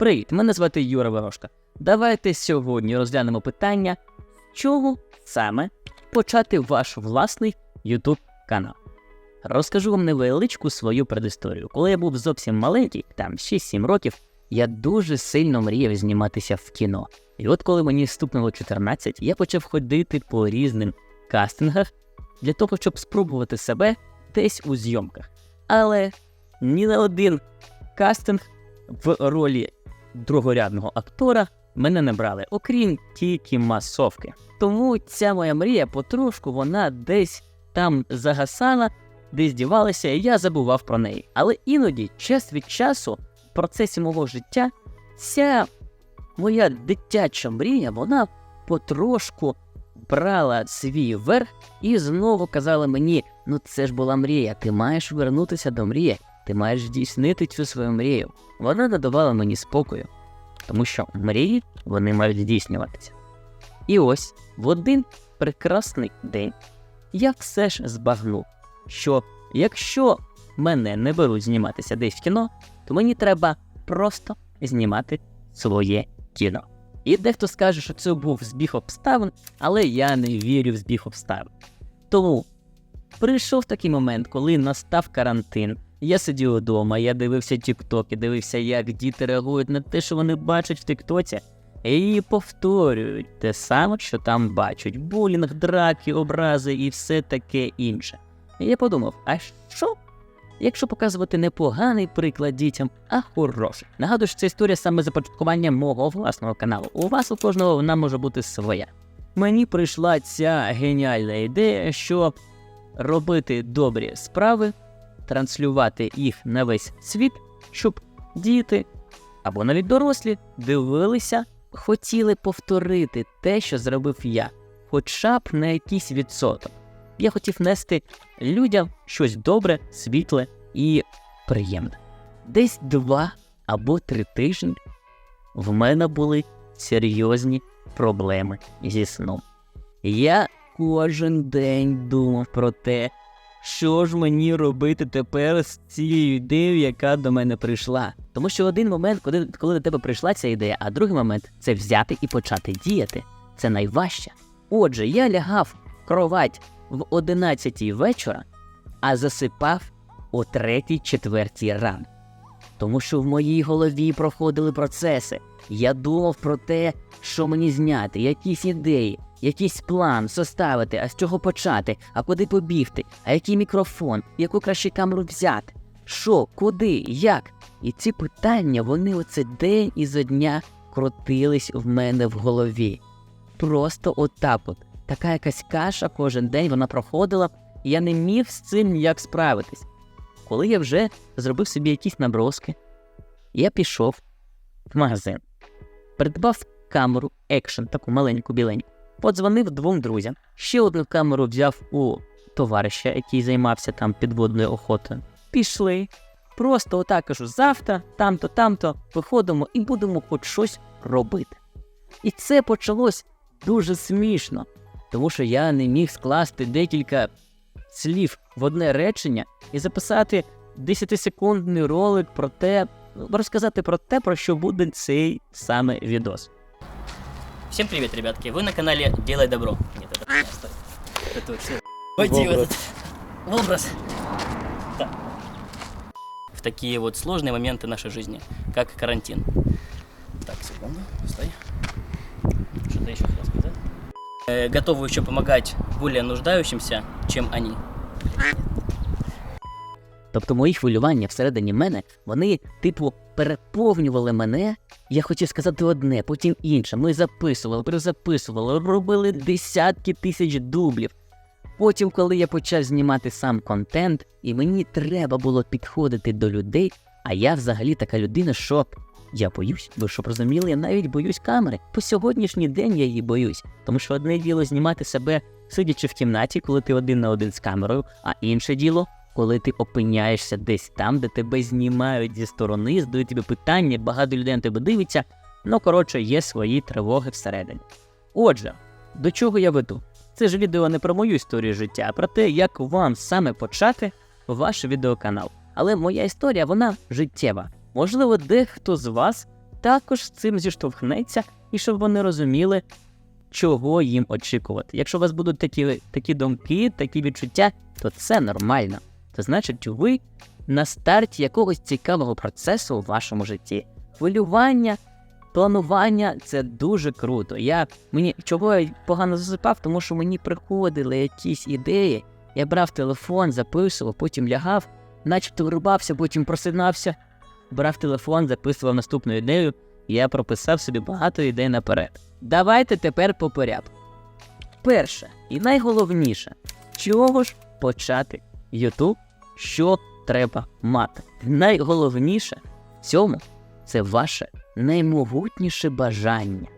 Привіт, мене звати Юра Ворожка. Давайте сьогодні розглянемо питання, з чого саме почати ваш власний YouTube канал. Розкажу вам невеличку свою предісторію. Коли я був зовсім маленький, там 6-7 років, я дуже сильно мріяв зніматися в кіно. І от коли мені стукнуло 14, я почав ходити по різним кастингах для того, щоб спробувати себе десь у зйомках. Але ні на один кастинг в ролі другорядного актора мене не брали, окрім тільки масовки. Тому ця моя мрія потрошку вона десь там загасала, десь дівалася, і я забував про неї. Але іноді, час від часу, в процесі мого життя, ця моя дитяча мрія, вона потрошку брала свій верх і знову казала мені: ну це ж була мрія, ти маєш вернутися до мрії, ти маєш здійснити цю свою мрію. Вона не давала мені спокою, тому що мрії вони мають здійснюватися. І ось в один прекрасний день я все ж збагнув, що якщо мене не беруть зніматися десь в кіно, то мені треба просто знімати своє кіно. І дехто скаже, що це був збіг обставин, але я не вірю в збіг обставин. Тому прийшов такий момент, коли настав карантин. Я сидів вдома, я дивився тіктоки, дивився, як діти реагують на те, що вони бачать в Тіктоці, і повторюють те саме, що там бачать: булінг, драки, образи і все таке інше. І я подумав, а що? Якщо показувати не поганий приклад дітям, а хороший. Нагадую, що це історія саме започаткування мого власного каналу. У вас у кожного вона може бути своя. Мені прийшла ця геніальна ідея, що робити добрі справи, транслювати їх на весь світ, щоб діти або навіть дорослі дивилися, хотіли повторити те, що зробив я, хоча б на якийсь відсоток. Я хотів нести людям щось добре, світле і приємне. Десь два або три тижні в мене були серйозні проблеми зі сном. Я кожен день думав про те, що ж мені робити тепер з цією ідеєю, яка до мене прийшла. Тому що один момент, коли, коли до тебе прийшла ця ідея, а другий момент це взяти і почати діяти. Це найважче. Отже, я лягав в кровать в 11 вечора, а засипав о 3-4 ранку. Тому що в моїй голові проходили процеси. Я думав про те, що мені зняти, якісь ідеї, якийсь план составити, а з чого почати, а куди побігти, а який мікрофон, яку краще камеру взяти, що, куди, як. І ці питання вони оце день ізо дня крутились в мене в голові. Просто отак от. Така якась каша кожен день вона проходила, і я не міг з цим ніяк справитись. Коли я вже зробив собі якісь наброски, я пішов в магазин, придбав камеру екшн, таку маленьку біленьку, подзвонив двом друзям, ще одну камеру взяв у товариша, який займався там підводною охотою. Пішли. Просто отак кажу, завтра, там-то, там-то, виходимо і будемо хоч щось робити. І це почалось дуже смішно, тому що я не міг скласти декілька слів в одне речення і записати 10-секундний ролик про те, розказати про те, про що буде цей саме відос. Всем привет, ребятки! Вы на канале Делай Добро. Нет, это стой. Это вообще войти в этот образ. Да. В такие вот сложные моменты нашей жизни, как карантин. Так, секунду, стой. Что-то еще хотел сказать. Э, готовы еще помогать более нуждающимся, чем они. Тобто мої хвилювання всередині мене, вони, типу, переповнювали мене. Я хотів сказати одне, потім інше. Ми записували, перезаписували, робили десятки тисяч дублів. Потім, коли я почав знімати сам контент, і мені треба було підходити до людей, а я взагалі така людина, що я боюсь, ви щоб розуміли, я навіть боюсь камери. По сьогоднішній день я її боюсь, тому що одне діло знімати себе, сидячи в кімнаті, коли ти один на один з камерою, а інше діло, коли ти опиняєшся десь там, де тебе знімають зі сторони, задають тобі питання, багато людей на тебе дивиться. Ну, коротше, є свої тривоги всередині. Отже, до чого я веду? Це ж відео не про мою історію життя, а про те, як вам саме почати ваш відеоканал. Але моя історія, вона життєва. Можливо, дехто з вас також з цим зіштовхнеться, і щоб вони розуміли, чого їм очікувати. Якщо у вас будуть такі, такі думки, такі відчуття, то це нормально. Це значить, ви на старті якогось цікавого процесу у вашому житті. Хвилювання, планування це дуже круто. Я мені чого я погано засипав, тому що мені приходили якісь ідеї. Я брав телефон, записував, потім лягав, начебто вирубався, потім просинався, брав телефон, записував наступну ідею, і я прописав собі багато ідей наперед. Давайте тепер по порядку. Перше і найголовніше, чого ж почати YouTube, що треба мати. Найголовніше в цьому це ваше наймогутніше бажання.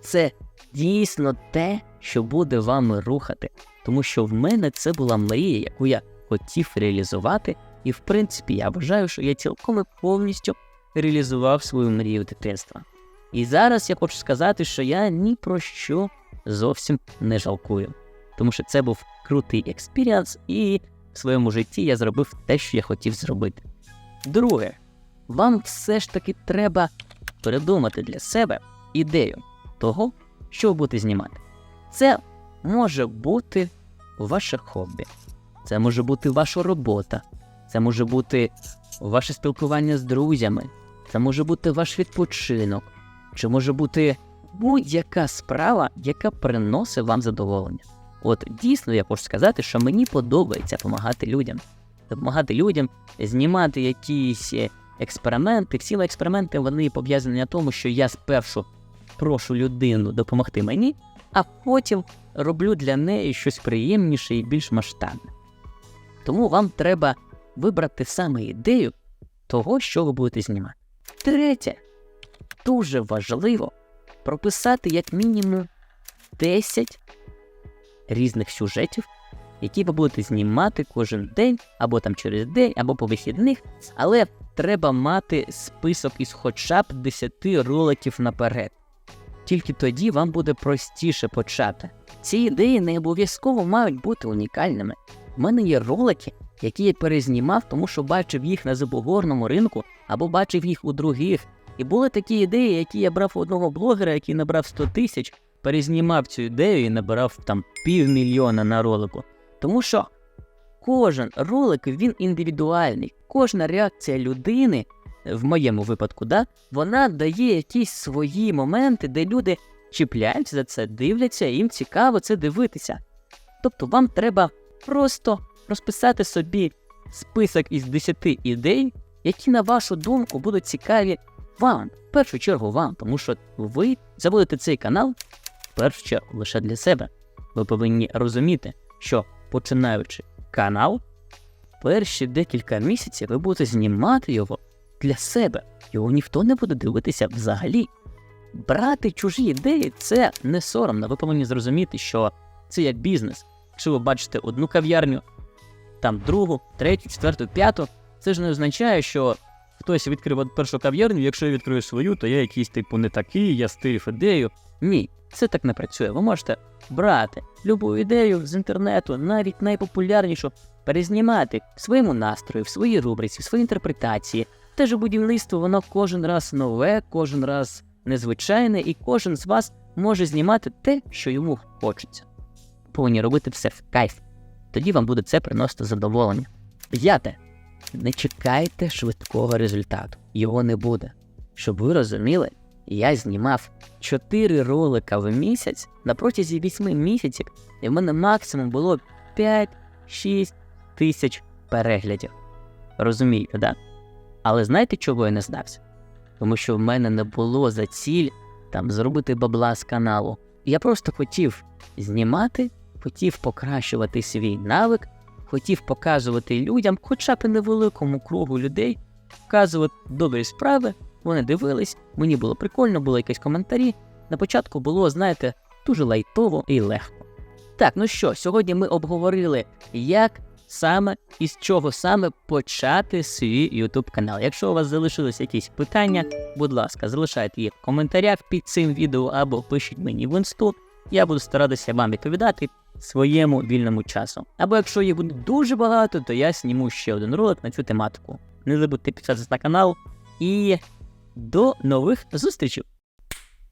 Це дійсно те, що буде вами рухати. Тому що в мене це була мрія, яку я хотів реалізувати, і в принципі я вважаю, що я цілком і повністю реалізував свою мрію дитинства. І зараз я хочу сказати, що я ні про що зовсім не жалкую, тому що це був крутий експіріанс, і своєму житті я зробив те, що я хотів зробити. Друге, вам все ж таки треба придумати для себе ідею того, що ви будете знімати. Це може бути ваше хобі, це може бути ваша робота, це може бути ваше спілкування з друзями, це може бути ваш відпочинок, чи може бути будь-яка справа, яка приносить вам задоволення. От дійсно я хочу сказати, що мені подобається допомагати людям, допомагати людям знімати якісь е, експерименти. Всі експерименти вони пов'язані на тому, що я спершу прошу людину допомогти мені, а потім роблю для неї щось приємніше і більш масштабне. Тому вам треба вибрати саме ідею того, що ви будете знімати. Третє, дуже важливо прописати як мінімум 10 різних сюжетів, які ви будете знімати кожен день, або там через день, або по вихідних, але треба мати список із хоча б 10 роликів наперед. Тільки тоді вам буде простіше почати. Ці ідеї не обов'язково мають бути унікальними. У мене є ролики, які я перезнімав, тому що бачив їх на забугорному ринку або бачив їх у других. І були такі ідеї, які я брав у одного блогера, який набрав 100 тисяч, перезнімав цю ідею і набирав там півмільйона на ролику. Тому що кожен ролик він індивідуальний, кожна реакція людини, в моєму випадку, да, вона дає якісь свої моменти, де люди чіпляються за це, дивляться, і їм цікаво це дивитися. Тобто вам треба просто розписати собі список із 10 ідей, які, на вашу думку, будуть цікаві вам, в першу чергу вам, тому що ви заводите цей канал першу чергу лише для себе. Ви повинні розуміти, що починаючи канал, перші декілька місяців ви будете знімати його для себе. Його ніхто не буде дивитися взагалі. Брати чужі ідеї це не соромно. Ви повинні зрозуміти, що це як бізнес. Якщо ви бачите одну кав'ярню, там другу, третю, четверту, п'яту, це ж не означає, що хтось відкрив першу кав'ярню, якщо я відкрию свою, то я якийсь типу не такий, я стирив ідею. Ні, це так не працює. Ви можете брати любу ідею з інтернету, навіть найпопулярнішу, перезнімати в своєму настрої, в своїй рубриці, в своїй інтерпретації. Те ж будівництво, воно кожен раз нове, кожен раз незвичайне, і кожен з вас може знімати те, що йому хочеться. Повинні робити все в кайф. Тоді вам буде це приносити задоволення. П'яте. Не чекайте швидкого результату. Його не буде. Щоб ви розуміли, я знімав 4 ролика в місяць на протязі 8 місяців, і в мене максимум було 5-6 тисяч переглядів. Розумієте, да? Але знаєте, чого я не здався? Тому що в мене не було за ціль там зробити бабла з каналу. Я просто хотів знімати, хотів покращувати свій навик, хотів показувати людям, хоча б невеликому кругу людей, показувати добрі справи. Вони дивились, мені було прикольно, були якісь коментарі. На початку було, знаєте, дуже лайтово і легко. Так, ну що, сьогодні ми обговорили, як саме і з чого саме почати свій YouTube канал. Якщо у вас залишились якісь питання, будь ласка, залишайте їх в коментарях під цим відео або пишіть мені в інсту. Я буду старатися вам відповідати своєму вільному часу. Або якщо їх буде дуже багато, то я зніму ще один ролик на цю тематику. Не забудьте підписатися на канал і До нових зустрічей!